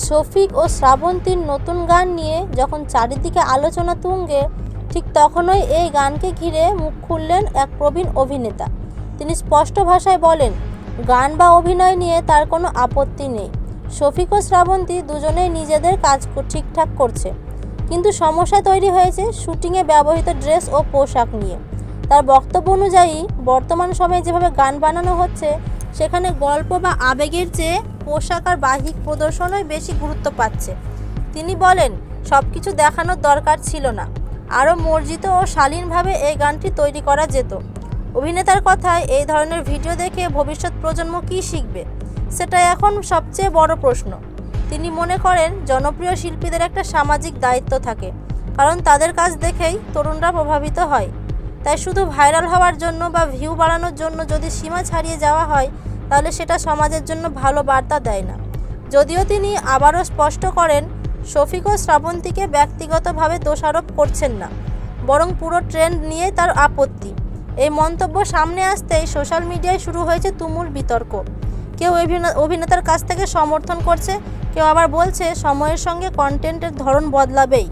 শফিক ও শ্রাবন্তীর নতুন গান নিয়ে যখন চারিদিকে আলোচনা তুঙ্গে, ঠিক তখনই এই গানকে ঘিরে মুখ খুললেন এক প্রবীণ অভিনেতা। তিনি স্পষ্ট ভাষায় বলেন, গান বা অভিনয় নিয়ে তার কোনো আপত্তি নেই। শফিক ও শ্রাবন্তী দুজনেই নিজেদের কাজ ঠিকঠাক করছে। কিন্তু সমস্যা তৈরি হয়েছে শুটিংয়ে ব্যবহৃত ড্রেস ও পোশাক নিয়ে। তার বক্তব্য অনুযায়ী, বর্তমান সময়ে যেভাবে গান বানানো হচ্ছে সেখানে গল্প বা আবেগের চেয়ে পোশাক আর বাহিক প্রদর্শনই বেশি গুরুত্ব পাচ্ছে। তিনি বলেন সব কিছু দেখানোর দরকার ছিল না। আরও মর্জিত ও শালীনভাবে এই গানটি তৈরি করা যেত। অভিনেতার কথায় এই ধরনের ভিডিও দেখে ভবিষ্যৎ প্রজন্ম কী শিখবে? সেটা এখন সবচেয়ে বড় প্রশ্ন। তিনি মনে করেন, জনপ্রিয় শিল্পীদের একটা সামাজিক দায়িত্ব থাকে, কারণ তাদের কাজ দেখেই তরুণরা প্রভাবিত হয়। তাই শুধু ভাইরাল হওয়ার জন্য বা ভিউ বাড়ানোর জন্য যদি সীমা ছাড়িয়ে যাওয়া হয়, তাহলে সেটা সমাজের জন্য ভালো বার্তা দেয় না। যদিও তিনি আবারও স্পষ্ট করেন, শফিক ও শ্রাবন্তীকে ব্যক্তিগতভাবে দোষারোপ করছেন না, বরং পুরো ট্রেন্ড নিয়ে তার আপত্তি। এই মন্তব্য সামনে আসতেই সোশ্যাল মিডিয়ায় শুরু হয়েছে তুমুল বিতর্ক। কেউ অভিনে- অভিনেতার কাছ থেকে সমর্থন করছে, কেউ আবার বলছে সময়ের সঙ্গে কন্টেন্টের ধরন বদলাবেই।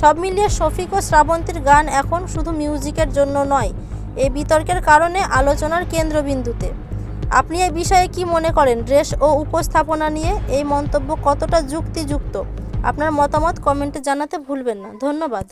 সব মিলিয়ে শফিক ও শ্রাবন্তীর গান এখন শুধু মিউজিকের জন্য নয় এই বিতর্কের কারণে আলোচনার কেন্দ্রবিন্দুতে। আপনি এই বিষয়ে কি মনে করেন? ড্রেস ও উপস্থাপনা নিয়ে এই মন্তব্য কতটা যুক্তিযুক্ত? আপনার মতামত কমেন্টে জানাতে ভুলবেন না। ধন্যবাদ।